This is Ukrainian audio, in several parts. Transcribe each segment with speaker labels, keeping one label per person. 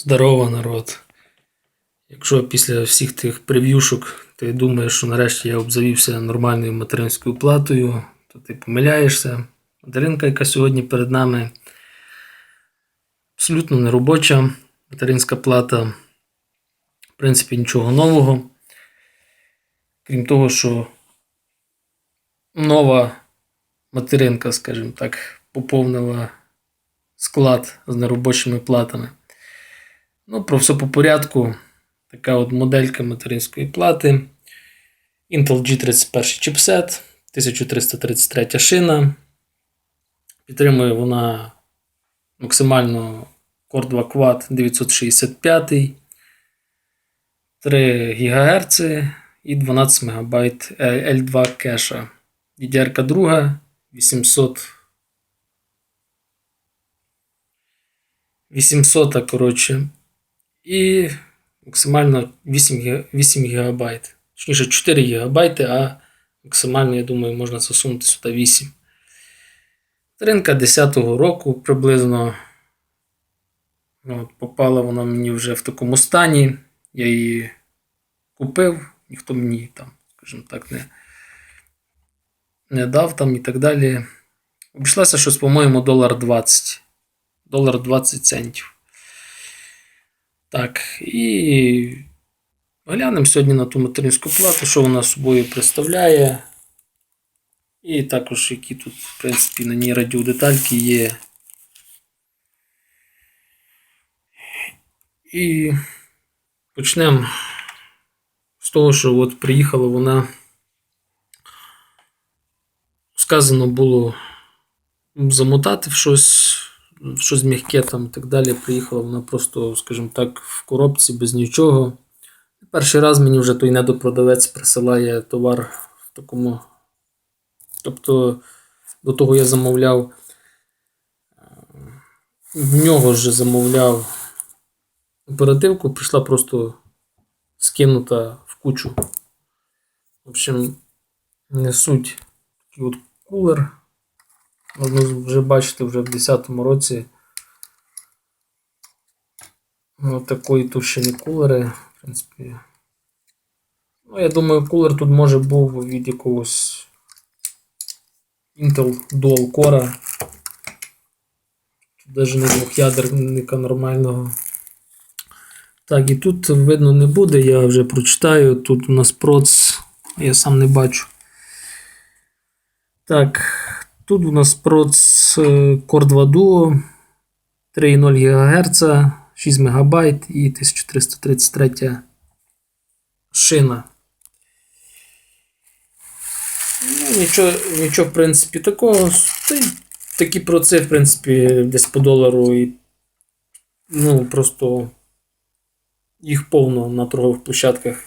Speaker 1: Здорово, народ. Якщо після всіх тих прев'юшок ти думаєш, що нарешті я обзавівся нормальною материнською платою, то ти помиляєшся. Материнка, яка сьогодні перед нами, абсолютно неробоча материнська плата. В принципі, нічого нового. Крім того, що нова материнка, скажімо так, поповнила склад з неробочими платами. Ну, про все по порядку. Така от моделька материнської плати. Intel G31 чіпсет, 1333 шина. Підтримує вона максимально Core 2 Quad 965, 3 ГГц і 12 МБ L2 кеша. DDR 2 800 800, коротше, і максимально 8, 8 ГБ. Точніше 4 ГБ, а максимально, я думаю, можна засунути сюди 8. Ринка 10-го року приблизно. Ну, От, попала вона мені вже в такому стані. Я її купив, ніхто мені там, скажімо так, не, не дав там і так далі. Обійшлася щось, по-моєму, долар 20. Долар 20 центів. Так, і глянемо сьогодні на ту материнську плату, що вона собою представляє. І також, які тут, в принципі, на ній радіодетальки є. І почнемо з того, що от приїхала вона. Сказано було замотати в щось, щось м'яке там і так далі. Приїхала вона просто, скажімо так, в коробці без нічого. Перший раз мені вже той недопродавець присилає товар в такому. Тобто до того я замовляв. е, В нього ж замовляв оперативку, прийшла просто скинута в кучу. В общем, не суть. Такий от кулер. Можна вже бачити вже в 10-му році. Ось такої товщини кулери. В принципі. Ну, я думаю, кулер тут може був від якогось Intel Dual Core. Тут навіть не двох'ядерника нормального. Так, і тут видно не буде, я вже прочитаю. Тут у нас проц, я сам не бачу. Так, тут у нас проц е, Core 2 Duo 3,0 ГГц, 6 МБ і 1333 шина. Ну, нічого, нічого, в принципі, такого. Такі проци, в принципі, десь по долару і ну, просто їх повно на торгових площадках.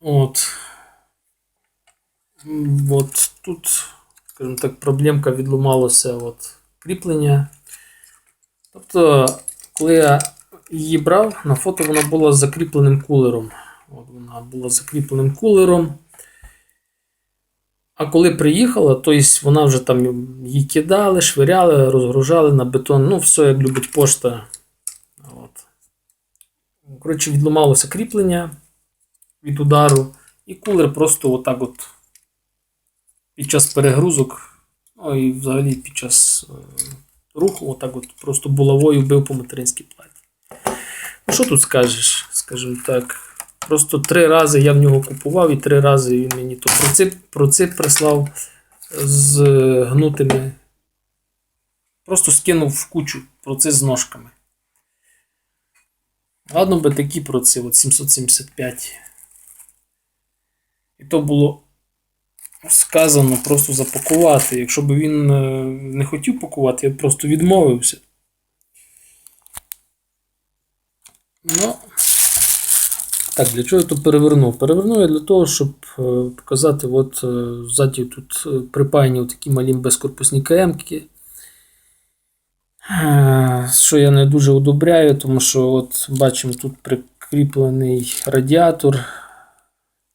Speaker 1: От. От тут, скажімо так, проблемка відломалося от кріплення. Тобто, коли я її брав, на фото вона була з закріпленим кулером. От вона була з закріпленим кулером. А коли приїхала, то вона вже там її кидали, швиряли, розгружали на бетон. Ну, все як любить пошта. От. Коротше, відламалося кріплення від удару, і кулер просто отак от під час перегрузок, ну і взагалі під час е, руху, отак от просто булавою бив по материнській платі. Ну, що тут скажеш? Скажімо так. Просто три рази я в нього купував, і три рази він мені то процip, процip прислав з е, гнутими. Просто скинув в кучу процис з ножками. Ладно би такі проци, от 775. І то було сказано просто запакувати. Якщо б він е, не хотів пакувати, я б просто відмовився. Ну. Так, для чого я тут перевернув? Перевернув я для того, щоб е, показати, от е, ззаді тут припаяні такі малі безкорпусні КМки. Е, Що я не дуже одобряю, тому що от бачимо тут прикріплений радіатор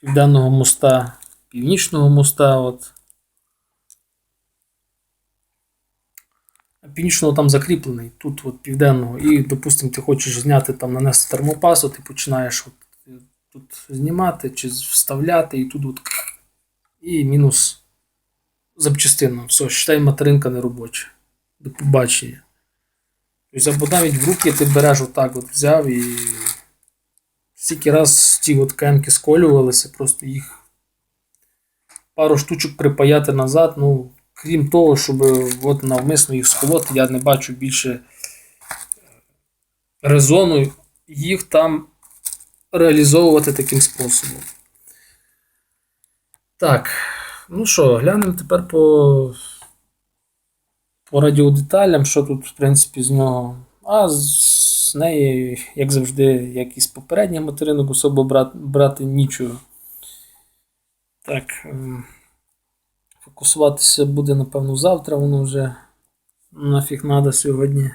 Speaker 1: південного моста, північного моста. От. північного там закріплений, тут от південного. І, допустимо, ти хочеш зняти там, нанести термопасу, ти починаєш от, тут знімати чи вставляти, і тут от, і мінус запчастина. Все, считай, материнка не робоча. До побачення. Тобто, або навіть в руки ти береш отак, от взяв і стільки раз ті от кемки сколювалися, просто їх пару штучок припаяти назад. Ну, крім того, щоб от навмисно їх сколоти, я не бачу більше резону їх там реалізовувати таким способом. Так, ну що, глянемо тепер по, по радіодеталям, що тут, в принципі, з нього. А з неї, як завжди, як і з попередніх материнок, особо брати, брати нічого. Так. ем, Фокусуватися буде, напевно, завтра, воно вже нафіг надо сьогодні.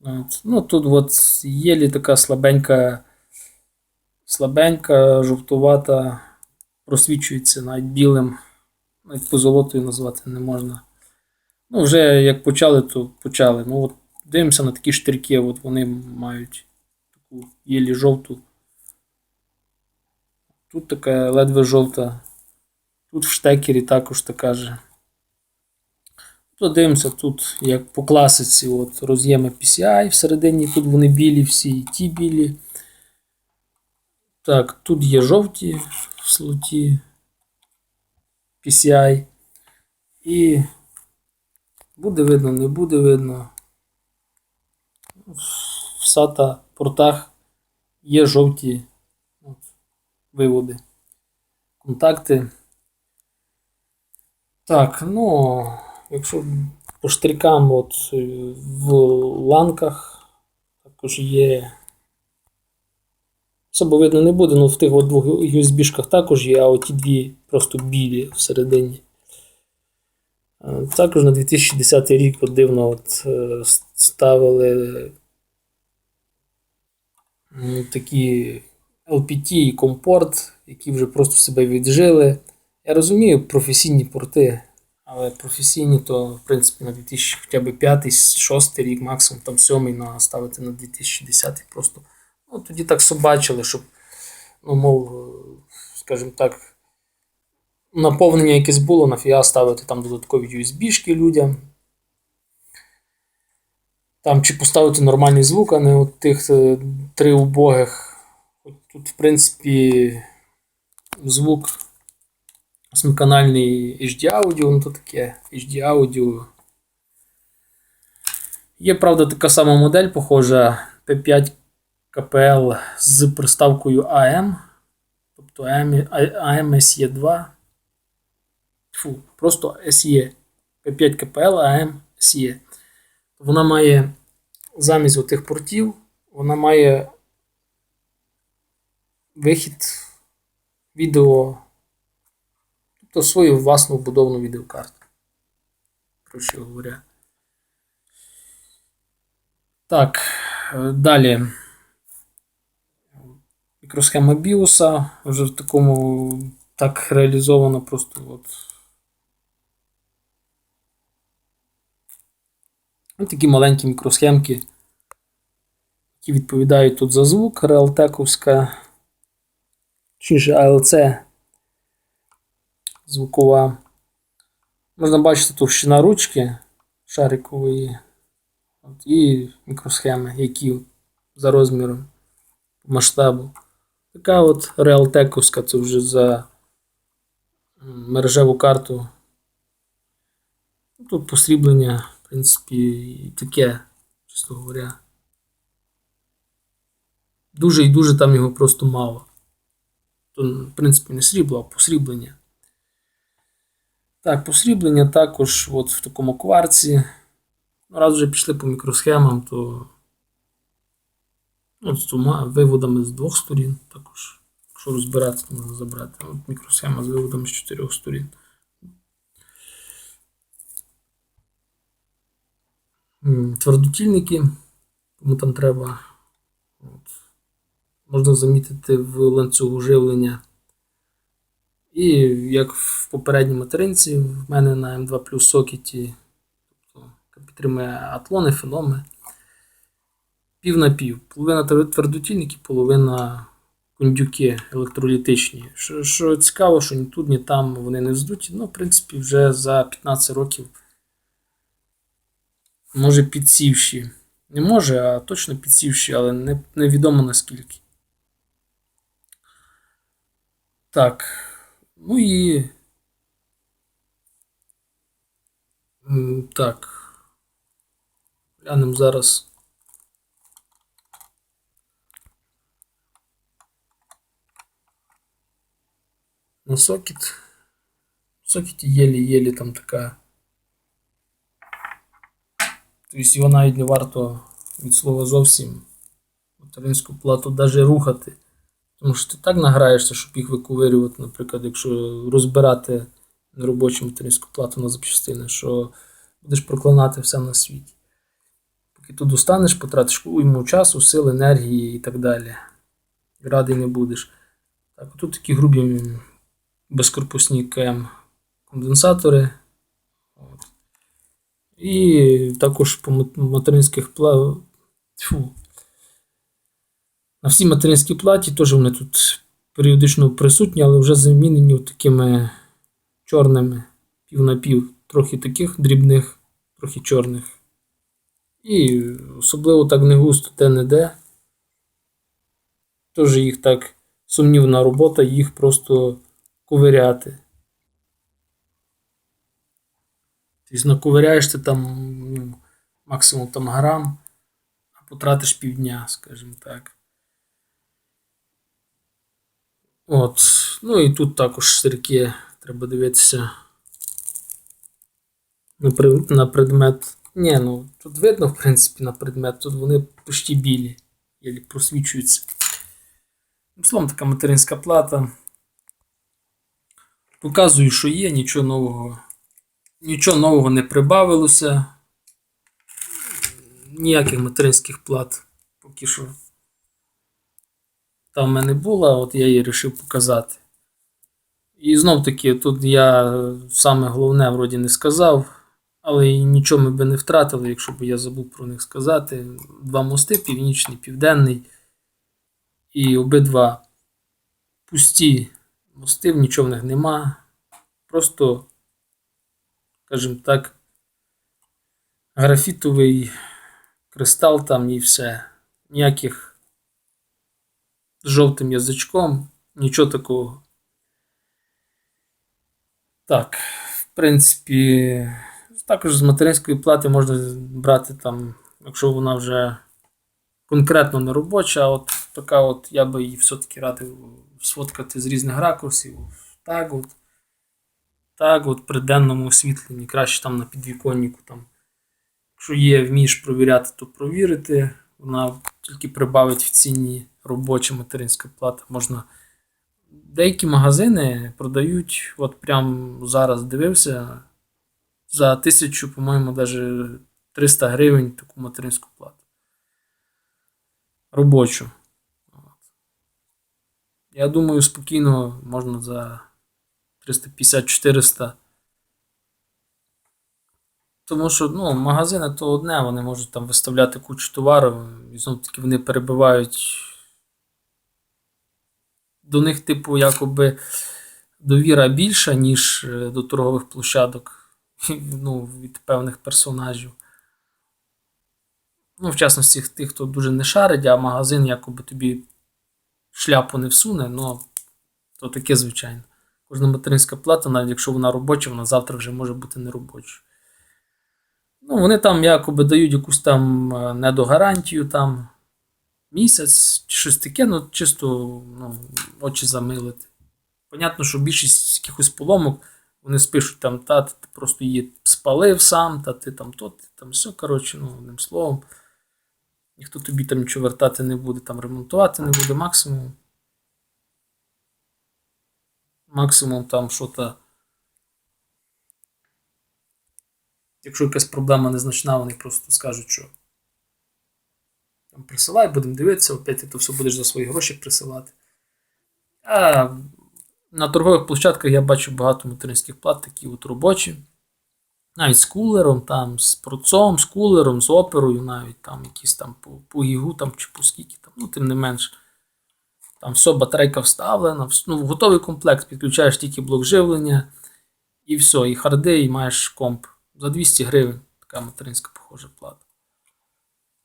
Speaker 1: От. Ну, тут от єлі така слабенька, слабенька, жовтувата, просвічується навіть білим, навіть позолотою назвати не можна. Ну, вже як почали, то почали. Ну, от дивимося на такі штрики, от вони мають таку єлі жовту. Тут така ледве жовта. Тут в штекері також така же. Подивимося тут, як по класиці, от роз'єми PCI всередині, тут вони білі, всі і ті білі. Так, тут є жовті в слоті PCI. І буде видно, не буде видно. В SATA портах є жовті виводи. Контакти. Так, ну, якщо по штрикам от е, в ланках також є. Особо видно не буде, але в тих от двох USB-шках також є, а оті дві просто білі всередині. Е, Також на 2010 рік от дивно от, е, ставили такі LPT і компорт, які вже просто себе віджили. Я розумію професійні порти, але професійні то, в принципі, на 2000 хоча б 5 6 рік, максимум там 7 наставити на 2010 просто. Ну, тоді так собачили, щоб, ну, мов, е, скажімо так, наповнення якесь було, нафіга ставити там додаткові USB-шки людям. Там чи поставити нормальний звук, а не от тих е, три убогих. Тут, в принципі, звук восьмиканальний HD аудіо, ну то таке HD аудіо. Є, правда, така сама модель, похожа P5 KPL з приставкою AM, тобто AM, AM SE2. Фу, просто SE. P5 KPL AM SE. Вона має замість отих портів, вона має вихід відео тобто свою власну вбудовану відеокарту. Коротше говоря. Так, е, далі. Мікросхема біоса вже в такому так реалізовано просто от. Ось такі маленькі мікросхемки, які відповідають тут за звук, реалтековська, точніше ALC звукова. Можна бачити товщина ручки шарикової от, і мікросхеми, які за розміром масштабу. Така от реалтековська, це вже за мережеву карту. Тут посріблення, в принципі, і таке, чесно говоря. Дуже і дуже там його просто мало. То, в принципі, не срібло, а посріблення. Так, посріблення також от в такому кварці. Ну, раз вже пішли по мікросхемам, то от з двома виводами з двох сторін також. Якщо розбиратися, то можна забрати. От мікросхема з виводами з чотирьох сторін. Твердотільники, кому там треба. Можна замітити в ланцюгу живлення. І як в попередній материнці, в мене на М2 Plus сокеті тобто підтримує атлони, феноми. Пів на пів. Половина тверд- твердотільники, половина кондюки електролітичні. Що, що цікаво, що ні тут, ні там вони не здуті. Ну, в принципі, вже за 15 років може підсівші. Не може, а точно підсівші, але не, невідомо наскільки. Так. Ну і. м, Так. Глянемо зараз. На сокет. В сокеті єлі-єлі там така. Тобто його навіть не варто від слова зовсім материнську плату навіть рухати. Тому що ти так награєшся, щоб їх виковирювати, наприклад, якщо розбирати неробочу материнську плату на запчастини, що будеш проклинати все на світі. Поки тут достанеш, потратиш уйму часу, сил, енергії і так далі. Радий не будеш. Так, тут такі грубі безкорпусні КМ конденсатори. І також по материнських плав. Тьфу. На всій материнській платі теж вони тут періодично присутні, але вже замінені такими чорними пів на пів. Трохи таких дрібних, трохи чорних. І особливо так не густо де-не-де. Теж їх так сумнівна робота, їх просто ковиряти. Тобто наковиряєш ти там ну, максимум там грам, а потратиш півдня, скажімо так. От. Ну і тут також сирки треба дивитися на предмет. Ні, ну тут видно, в принципі, на предмет, тут вони почти білі, єлі просвічуються. Ну, Словом, така материнська плата. Показую, що є, нічого нового. Нічого нового не прибавилося. Ніяких материнських плат поки що там в мене була, от я її вирішив показати. І знов таки, тут я саме головне вроді не сказав, але нічого ми би не втратили, якщо б я забув про них сказати. Два мости, північний, південний. І обидва пусті мости, нічого в них нема. Просто, скажімо так, графітовий кристал там і все. Ніяких з жовтим язичком, нічого такого. Так, в принципі, також з материнської плати можна брати там, якщо вона вже конкретно не робоча, а от така от я би її все-таки радив сфоткати з різних ракурсів. Так от. Так, от при денному освітленні, краще там на підвіконнику. Там. Якщо є, вмієш провіряти, то провірити. Вона тільки прибавить в ціні робоча материнська плата. Можна. Деякі магазини продають, от прям зараз дивився, за тисячу, по-моєму, навіть 300 гривень таку материнську плату. Робочу. Я думаю, спокійно можна за 350-400. Тому що ну, магазини то одне, вони можуть там виставляти кучу товару, і знов таки вони перебивають. До них, типу, якоби довіра більша, ніж е, до торгових площадок ну, від певних персонажів. Ну, в частності тих, хто дуже не шарить, а магазин якоби тобі шляпу не всуне, ну, то таке звичайно. Кожна материнська плата, навіть якщо вона робоча, вона завтра вже може бути не робочою. Ну, вони там якоби дають якусь там е, недогарантію, там місяць чи щось таке, ну чисто ну, очі замилити. Понятно, що більшість якихось поломок вони спишуть там, та ти просто її спалив сам, та ти там то, ти там все, коротше, ну, одним словом. Ніхто тобі там нічого вертати не буде, там ремонтувати не буде максимум. Максимум там що-то. Якщо якась проблема незначна, вони просто скажуть, що там присилай, будемо дивитися, опять ти то все будеш за свої гроші присилати. А на торгових площадках я бачу багато материнських плат, такі от робочі. навіть з кулером, там, з процом, з кулером, з оперою, навіть там якісь там по, по гігу там, чи по скільки там, ну, тим не менш. Там все, батарейка вставлена, вс- ну, готовий комплект, підключаєш тільки блок живлення, і все, і харди, і маєш комп. За 200 гривень така материнська похожа плата.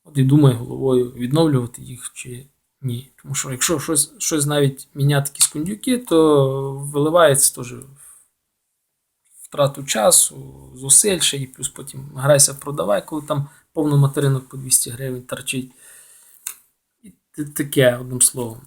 Speaker 1: От і думай головою, відновлювати їх чи ні. Тому що якщо щось, щось навіть міняти якісь кондюки, то виливається теж втрату часу, зусиль ще і плюс потім грайся продавай, коли там повно материнок по 200 гривень торчить. І таке, одним словом.